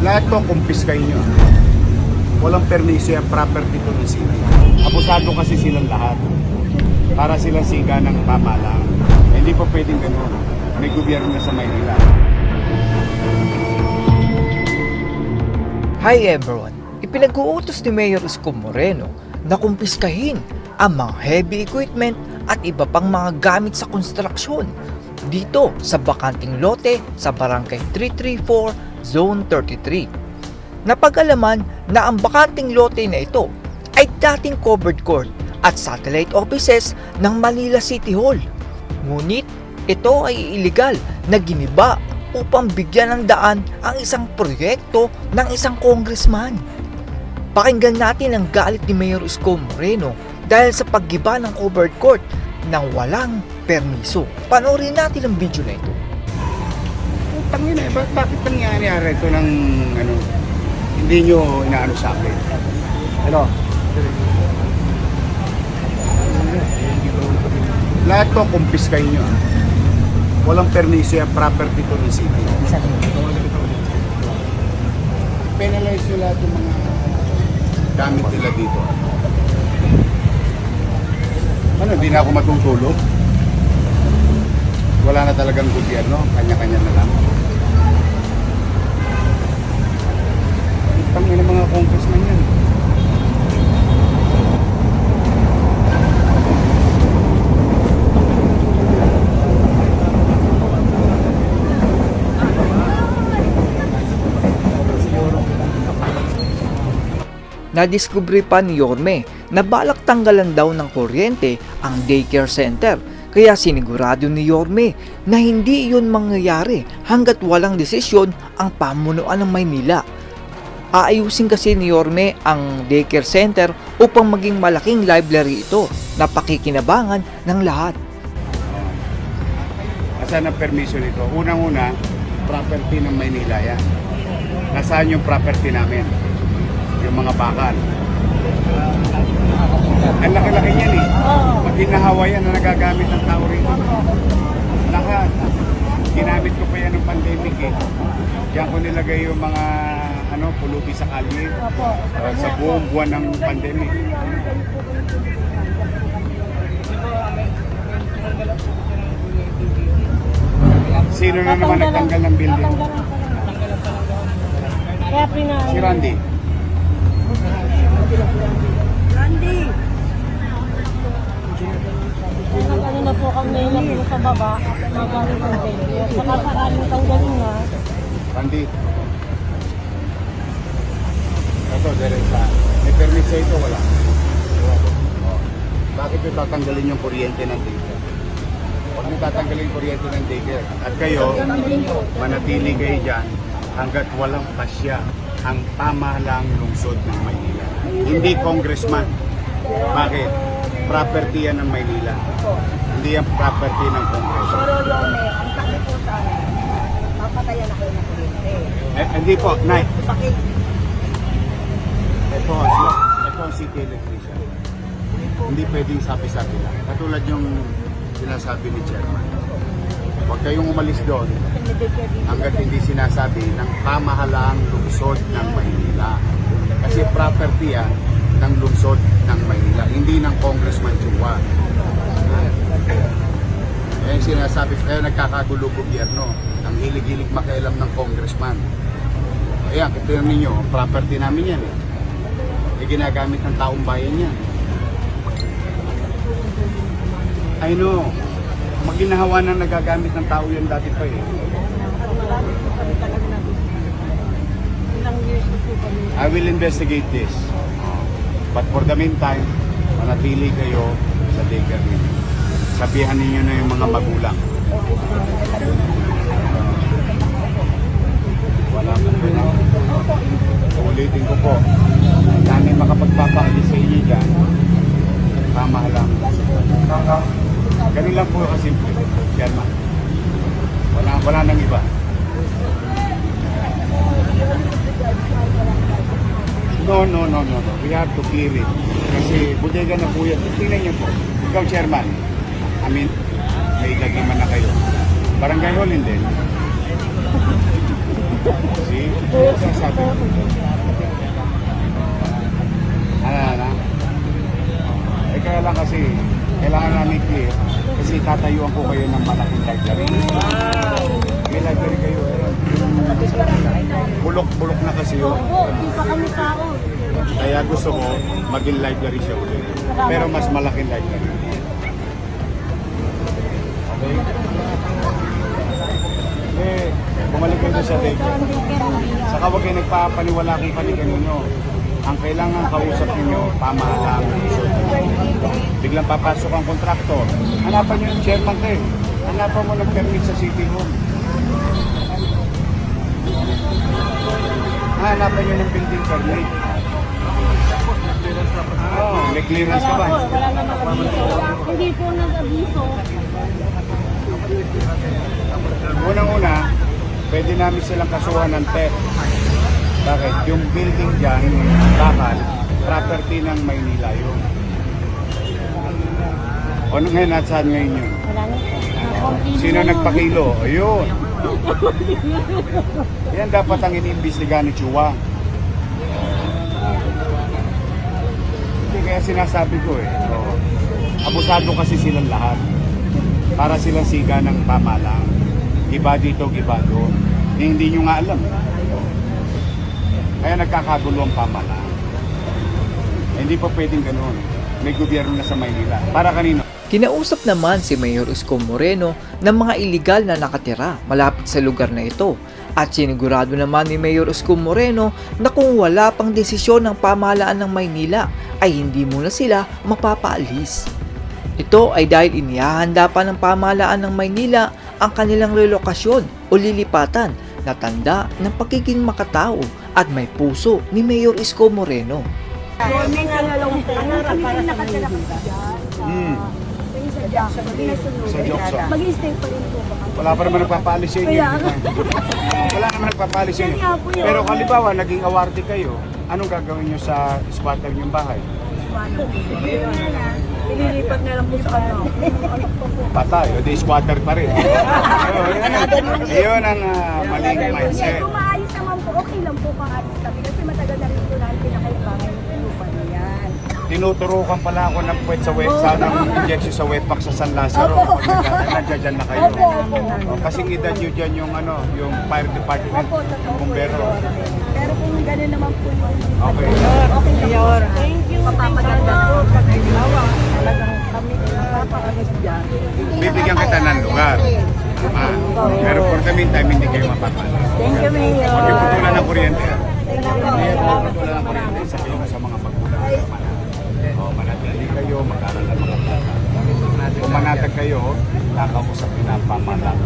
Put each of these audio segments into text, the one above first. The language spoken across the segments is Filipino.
Lahat to kumpiskahin nyo. Walang permiso yan, property to ng city. Abusado kasi silang lahat. Para silang siga ng pamalang. Hindi pa pwedeng ganun. May gobyerno sa Maynila. Hi everyone! Ipinag-uutos ni Mayor Isko Moreno na kumpiskahin ang mga heavy equipment at iba pang mga gamit sa konstruksyon dito sa bakanting lote sa Barangay 334, Zone 33. Napag-alaman na ang bakanting lote na ito ay dating covered court at satellite offices ng Manila City Hall. Ngunit ito ay illegal na giniba upang bigyan ng daan ang isang proyekto ng isang congressman. Pakinggan natin ang galit ni Mayor Isko Moreno dahil sa paggiba ng covered court nang walang permiso. Panoorin natin ang video na ito. Utang yun eh. Ba- bakit nangyayari ito ng ano, hindi nyo inaano sa akin? Ano? Lahat to kumpiskahin nyo. ah. Walang permiso yan, property to ng city. Penalize nyo lahat yung mga gamit nila dito. Ano, di na ako matutulog? Wala na talagang gobyerno, kanya-kanya na lang. Tangin ng mga congressman yan. Nadiskubre pa ni Yorme na balak tanggalan daw ng kuryente ang daycare center kaya sinigurado ni Yorme na hindi iyon mangyayari hanggat walang desisyon ang pamunuan ng Maynila. Aayusin kasi ni Yorme ang daycare center upang maging malaking library ito na pakikinabangan ng lahat. Asan ang permiso nito? Unang-una, property ng Maynila yan. Nasaan yung property namin? Yung mga bakal. Ang laki-laki niyan eh. Pag hinahawa yan na nagagamit ng tao rito. Lahat. Ginamit ko pa yan ng pandemic eh. Diyan ko nilagay yung mga ano, pulubi sa kalye. Uh, sa buong buwan ng pandemic. Sino na naman nagtanggal ng building? Si Randy. Randy! Ano na po kami na po sa baba, magaling ng venue. Saka sakaling tanggalin na, Randy. Ito, diretsa. May permit sa ito, wala. Oh. Bakit yung tatanggalin yung kuryente ng daycare? Huwag nyo tatanggalin yung kuryente ng daycare. At kayo, manatili kayo dyan hanggat walang pasya ang pamahalang lungsod ng Maynila. Hindi congressman. Bakit? Property yan ng Maynila. Hindi yan property ng congressman. Pero eh, ang sakit po sa amin, papatayan na kayo ng kuryente. Eh, hindi po, Nay. Bakit? Ito, ito ang city electrician. Hindi pwedeng sabi-sabi lang. Katulad yung sinasabi ni chairman. Huwag kayong umalis doon hanggat hindi sinasabi ng pamahalaang lungsod ng Maynila. Kasi property yan ng lungsod ng Maynila, hindi ng Congressman Chua. Yung sinasabi, kaya nagkakagulo gobyerno. Ang hilig-hilig makialam ng congressman. Ayan, ito yung ninyo, property namin yan eh. Eh, ginagamit ng taong bayan yan. I know. Maginahawa na nagagamit ng tao yan dati pa eh. ilang years na po kami. I will investigate this. But for the meantime, manatili kayo sa daycare ninyo. Sabihan ninyo na yung mga magulang. Wala pa po. Ulitin ko po. Sana'y makapagpapakali sa inyo dyan. Pamahalang. Ganun lang po kasimple. Chairman. Wala, wala nang iba. No, no, no, no, no. We have to clear it. Kasi bodega na po yan. Tingnan niyo po. Ikaw, chairman. I mean, may lagi man na kayo. Barangay hall hindi. See? Sinasabi ko? Ano, ano? Eh kaya lang kasi, kailangan namin clear kasi tatayuan ko kayo ng malaking library. May library kayo. Bulok-bulok na kasi yun. Opo, di pa kami tao. Kaya gusto ko maging library siya ulit. Pero mas malaking library. Okay? Eh, bumalik kayo sa daycare. Saka huwag kayo nagpapaniwala kung kani-kanino. Ang kailangan kausap ninyo, pamahalaan ng resort. Biglang papasok ang kontraktor. Hanapan nyo yung chairman kayo. Hanapan mo ng permit sa city hall. Hanapan nyo ng building permit. Oo, may clearance ka Wala ba? po, wala naman abiso. Hindi po nag-abiso. Unang-una, pwede namin silang kasuhan ng TEP. Bakit? Yung building dyan, bakal, property ng Maynila yun. Ano ngayon, at saan ngayon yun? Wala na po. Sino na yun. nagpakilo? Ayun. Yan dapat ang iniimbestigahan ni Chua. Sinasabi ko eh. Oo. Abusado kasi silang lahat. Para silang siga ng pamalang. Giba dito, giba doon. Eh, Hindi nyo nga alam. Kaya nagkakagulo ang pamalang. Eh, Hindi pa pwedeng ganun. May gobyerno na sa Maynila. Para kanino? Kinausap naman si Mayor Isko Moreno ng mga iligal na nakatira malapit sa lugar na ito at sinigurado naman ni Mayor Isko Moreno na kung wala pang desisyon ng pamahalaan ng Maynila ay hindi muna sila mapapaalis. Ito ay dahil inihahanda pa ng pamahalaan ng Maynila ang kanilang relokasyon o lilipatan na tanda ng pagiging makatao at may puso ni Mayor Isko Moreno. Jackson. Mag-stay pa rin po ba? Wala pa naman nagpapaalis sa inyo. Wala naman nagpapaalis sa inyo. Pero kalibawa, naging awardee kayo, anong gagawin nyo sa squatter yung bahay? Ililipat na lang po sa ano. Patay, o di squatter pa rin. Yun, ang uh, maling Hindi, mindset. kung maayos naman po, okay lang po kung alis kami. Kasi matagal na rin po namin pinakailangan yung lupa na yan. Tinuturukan pala ako ng puwet sa web, sa ng injection sa webpack sa San Lazaro. Opo. Nandiyan dyan na kayo. Opo, opo. O, kasing edad nyo dyan yung, ano, yung fire department, Opo, totoo po. bumbero. Pero kung gano'n naman po yung Okay. okay lang po. Thank you. Papapaganda po. Pag halimbawa, talagang kami napapaalis dyan. Bibigyan kita ng lugar. Ah, pero for the meantime, hindi kayo mapapalas. Thank you, Mayor. Huwag yung putulan ng kuryente. ah. Thank you, Kaya Mayor. kung putulan ng kuryente, sabihin mo sa mga magulang. O, manatili kayo, mag-aral ng mga bata. Kung manatag kayo, kakausap nyo na ang pamahalaan.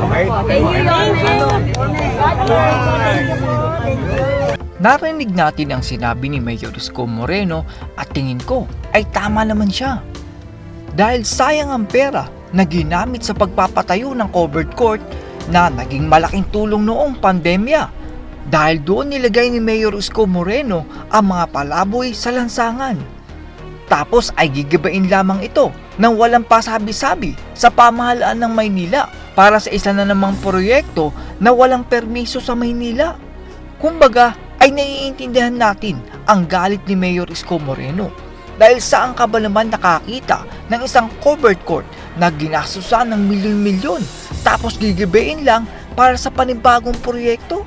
Okay? Thank you, Mayor. Narinig natin ang sinabi ni Mayor Isko Moreno at tingin ko ay tama naman siya. Dahil sayang ang pera na ginamit sa pagpapatayo ng covered court na naging malaking tulong noong pandemya. Dahil doon nilagay ni Mayor Isko Moreno ang mga palaboy sa lansangan. Tapos ay gigibain lamang ito ng walang pasabi-sabi sa pamahalaan ng Maynila para sa isa na namang proyekto na walang permiso sa Maynila. Kumbaga ay naiintindihan natin ang galit ni Mayor Isko Moreno dahil saan ka ba naman nakakita ng isang covered court na ginasusan ng milyon-milyon tapos gigibain lang para sa panibagong proyekto?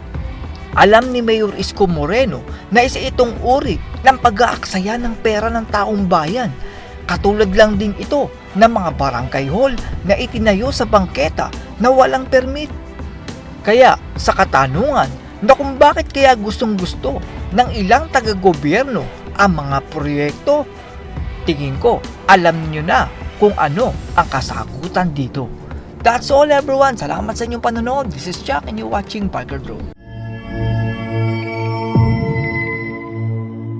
Alam ni Mayor Isko Moreno na isa itong uri ng pag-aaksaya ng pera ng taong bayan. Katulad lang din ito ng mga barangay hall na itinayo sa bangketa na walang permit. Kaya sa katanungan na kung bakit kaya gustong gusto ng ilang taga-gobyerno ang mga proyekto, tingin ko alam niyo na kung ano ang kasagutan dito. That's all everyone. Salamat sa inyong panonood. This is Jack and you're watching Parker Drone.